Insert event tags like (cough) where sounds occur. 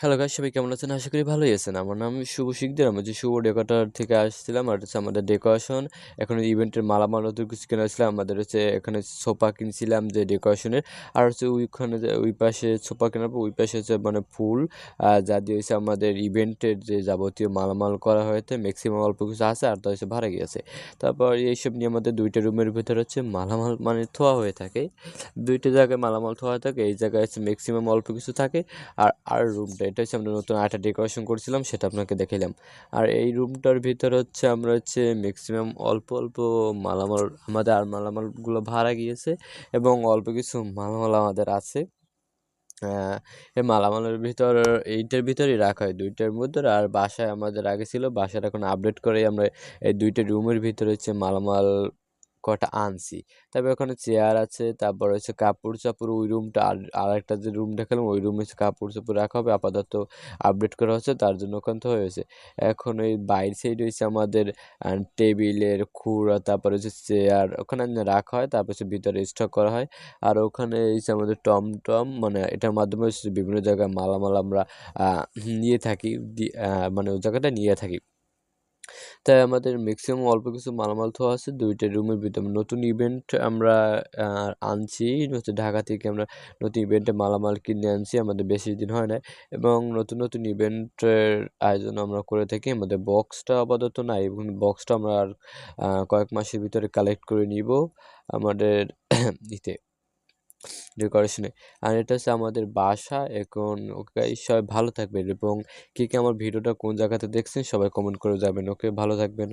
Hello guys সবাই কেমন আছেন? আশা করি ভালোই আছেন। আমার নাম শুভ শিকদার। আমি যে শুভ ডেকোরেটর থেকে আসছিলাম, আর হচ্ছে আমাদের ডেকোরেশন এখন ইভেন্টের মালামাল নতুন কিছু কেনা হয়েছিল আমাদের হচ্ছে এখানে সোফা কিনছিলাম যে ডেকোরেশনের আর হচ্ছে ওইখানে ওই পাশে সোফা কেনার পর ওই পাশে হচ্ছে মানে ফুল যা দিয়ে হচ্ছে আমাদের ইভেন্টের যে যাবতীয় মালামাল করা হয়েছে ম্যাক্সিমাম অল্প কিছু আছে, আর তো হচ্ছে ভাড়া গিয়েছে। তারপর এইসব নিয়ে আমাদের দুইটা রুমের ভিতরে হচ্ছে মালামাল মানে থোয়া হয়ে থাকে। দুইটা জায়গায় মালামাল থোয়া থাকে, এই জায়গায় হচ্ছে ম্যাক্সিমাম অল্প কিছু থাকে। আর আর রুমটা এটা হচ্ছে আমরা নতুন আরেকটা ডেকোরেশন করছিলাম, সেটা আপনাকে দেখাইলাম। আর এই রুমটার ভিতর হচ্ছে আমরা হচ্ছে ম্যাক্সিমাম অল্প অল্প মালামাল, আমাদের আর মালামালগুলো ভাড়া গিয়েছে এবং অল্প কিছু মালামাল আমাদের আছে। এই মালামালের ভিতর, এইটার ভিতরই রাখা হয়, দুইটার মধ্যে। আর বাসায় আমাদের আগে ছিল, বাসার এখন আপডেট করে আমরা এই দুইটা রুমের ভিতরে হচ্ছে মালামাল কটা আনছি। তারপর ওখানে চেয়ার আছে, তারপর হচ্ছে কাপড় চাপড়, ওই রুমটা আর একটা যে রুম দেখালাম ওই রুমে হচ্ছে কাপড় চাপড় রাখা হবে, আপাতত আপডেট করা হচ্ছে, তার জন্য ওখান তো হয়েছে এখন ওই বাইর সাইড হয়েছে আমাদের টেবিলের খুঁড়া তারপর হচ্ছে চেয়ার, ওখানে রাখা হয়, তারপর হচ্ছে ভিতরে স্টক করা হয়। আর ওখানে হচ্ছে আমাদের টমটম মানে এটার মাধ্যমে বিভিন্ন জায়গায় মালামাল আমরা নিয়ে থাকি মানে ওই জায়গাটা নিয়ে থাকি। তাই আমাদের ম্যাক্সিমাম অল্প কিছু মালামাল তো আছে, দুইটা রুমের ভিতরে। নতুন ইভেন্ট আমরা আনছি, হচ্ছে ঢাকা থেকে আমরা নতুন ইভেন্টে মালামাল কিনে আনছি, আমাদের বেশি দিন হয় না এবং নতুন নতুন ইভেন্টের আয়োজন আমরা করে থাকি। আমাদের বক্সটা আপাতত নাই, এবং বক্সটা আমরা আর কয়েক মাসের ভিতরে কালেক্ট করে নিব। আমাদের, (coughs) ইতে। ডেকোরেশনে আর এটা হচ্ছে আমাদের বাসা, এখন ওকে সবাই ভালো থাকবেন এবং কে কে আমার ভিডিওটা কোন জায়গাতে দেখছেন সবাই কমেন্ট করে যাবেন ওকে, ভালো থাকবেন।